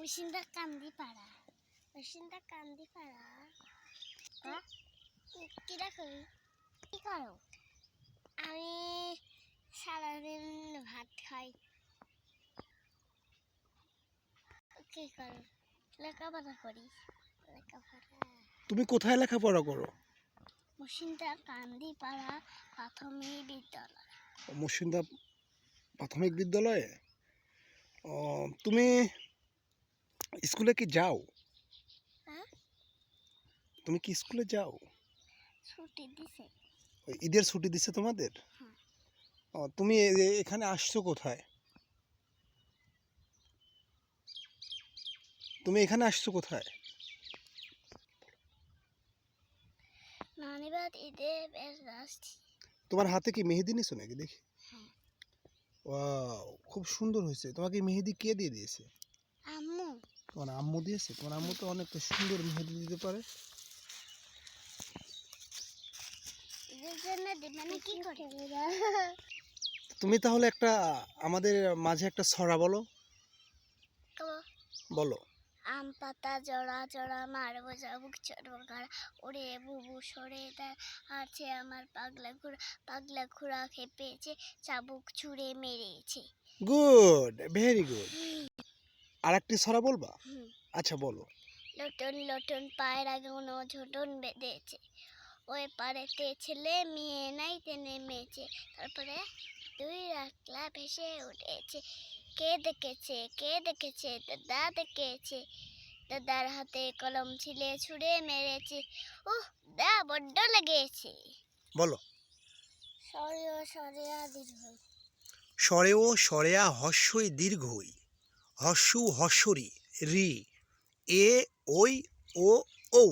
মেশিনটা কান্দি পাড়া। মেশিনটা কান্দি পাড়া। হ্যাঁ কিরা করি কি করো? আমি সারাদিন ভাত খাই। কি করো? লেখাপড়া করি। লেখাপড়া। তুমি কোথায় লেখাপড়া করো? মেশিনটা কান্দি পাড়া প্রাথমিক বিদ্যালয়। মুর্শিদা প্রাথমিক বিদ্যালয়ে? ও, তুমি স্কুলে কি যাও? হ্যাঁ? তুমি কি স্কুলে যাও? ছুটি দিছে। ঈদের ছুটি দিছে তোমাদের? হ্যাঁ। ও, তুমি এখানে আসছো কোথায়? তুমি এখানে আসছো কোথায়? নানিবাদ ঈদে আসছি। তোমার হাতে কি মেহেদি নিছো নাকি? দেখি। হ্যাঁ। ওয়াও খুব সুন্দর হয়েছে। তোমাকে মেহেদি কে দিয়ে দিয়েছে? তোমার আম্মু দিয়েছে? তোমার আম্মু তো অনেক সুন্দর মেহেদি দিতে পারে। তুমি তাহলে একটা আমাদের মাঝে একটা ছড়া বলো। বলো। আম পাতা জড়া জড়া মারবো যাবুক চড়বো ওরে বুবু সরে দা আছে আমার পাগলা ঘোড়া পাগলা ঘোড়া খেপেছে চাবুক ছুঁড়ে মেরেছে। Good very good. আর একটি ছড়া বলবা আচ্ছা বলো। লটন লটন পায়ের আগে কোনো ঝোটন বেঁধেছে। ওই পাড়েতে ছেলে মেয়ে নাইতে নেমেছে তারপরে দুই রাখলা ভেসে উঠেছে। কে দেখেছে কে দেখেছে দাদা দেখেছে। দাদার হাতে কলম ছিলে ছুঁড়ে মেরেছে। উহ দা বড্ড লেগেছে। বলো। সরিয় সরিয়া দীর্ঘ স্বরেও স্বরেয়া হস্যই দীর্ঘই। হস্যু হসরি রি এ ওই ও ও